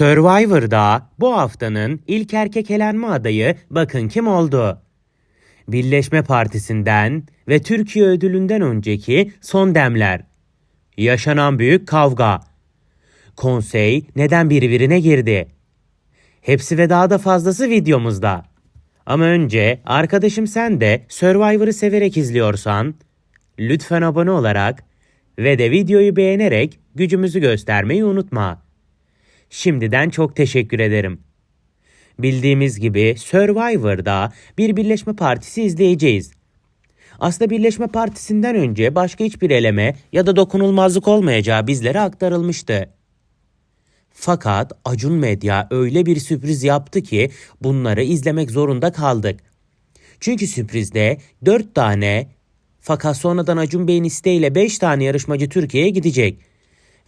Survivor'da bu haftanın ilk erkek elenme adayı bakın kim oldu? Birleşme Partisi'nden ve Türkiye ödülünden önceki son demler. Yaşanan büyük kavga. Konsey neden birbirine girdi? Hepsi ve daha da fazlası videomuzda. Ama önce arkadaşım sen de Survivor'ı severek izliyorsan lütfen abone olarak ve de videoyu beğenerek gücümüzü göstermeyi unutma. Şimdiden çok teşekkür ederim. Bildiğimiz gibi Survivor'da bir birleşme partisi izleyeceğiz. Aslında Birleşme Partisi'nden önce başka hiçbir eleme ya da dokunulmazlık olmayacağı bizlere aktarılmıştı. Fakat Acun Medya öyle bir sürpriz yaptı ki bunları izlemek zorunda kaldık. Çünkü sürprizde 4 tane fakat sonradan Acun Bey'in isteğiyle 5 tane yarışmacı Türkiye'ye gidecek.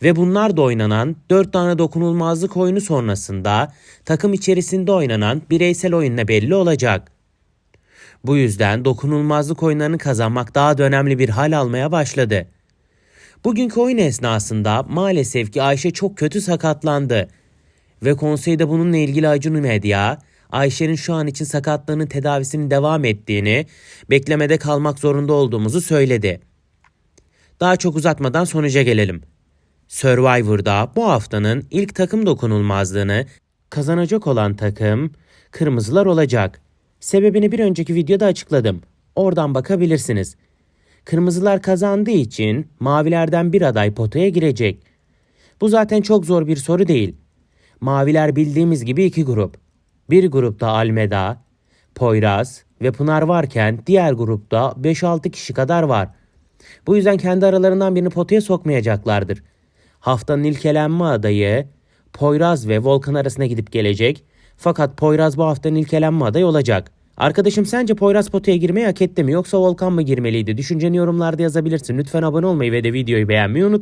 Ve bunlar da oynanan 4 tane dokunulmazlık oyunu sonrasında takım içerisinde oynanan bireysel oyunla belli olacak. Bu yüzden dokunulmazlık oyunlarını kazanmak daha da önemli bir hal almaya başladı. Bugünkü oyun esnasında maalesef ki Ayşe çok kötü sakatlandı. Ve konseyde bununla ilgili Acun Medya, Ayşe'nin şu an için sakatlığının tedavisinin devam ettiğini, beklemede kalmak zorunda olduğumuzu söyledi. Daha çok uzatmadan sonuca gelelim. Survivor'da bu haftanın ilk takım dokunulmazlığını kazanacak olan takım kırmızılar olacak. Sebebini bir önceki videoda açıkladım. Oradan bakabilirsiniz. Kırmızılar kazandığı için mavilerden bir aday potaya girecek. Bu zaten çok zor bir soru değil. Maviler bildiğimiz gibi iki grup. Bir grupta Almeda, Poyraz ve Pınar varken diğer grupta 5-6 kişi kadar var. Bu yüzden kendi aralarından birini potaya sokmayacaklardır. Haftanın ilk elenme adayı Poyraz ve Volkan arasına gidip gelecek. Fakat Poyraz bu haftanın ilk elenme adayı olacak. Arkadaşım sence Poyraz potaya girmeyi hak etti mi yoksa Volkan mı girmeliydi? Düşünceni yorumlarda yazabilirsin. Lütfen abone olmayı ve de videoyu beğenmeyi unutma.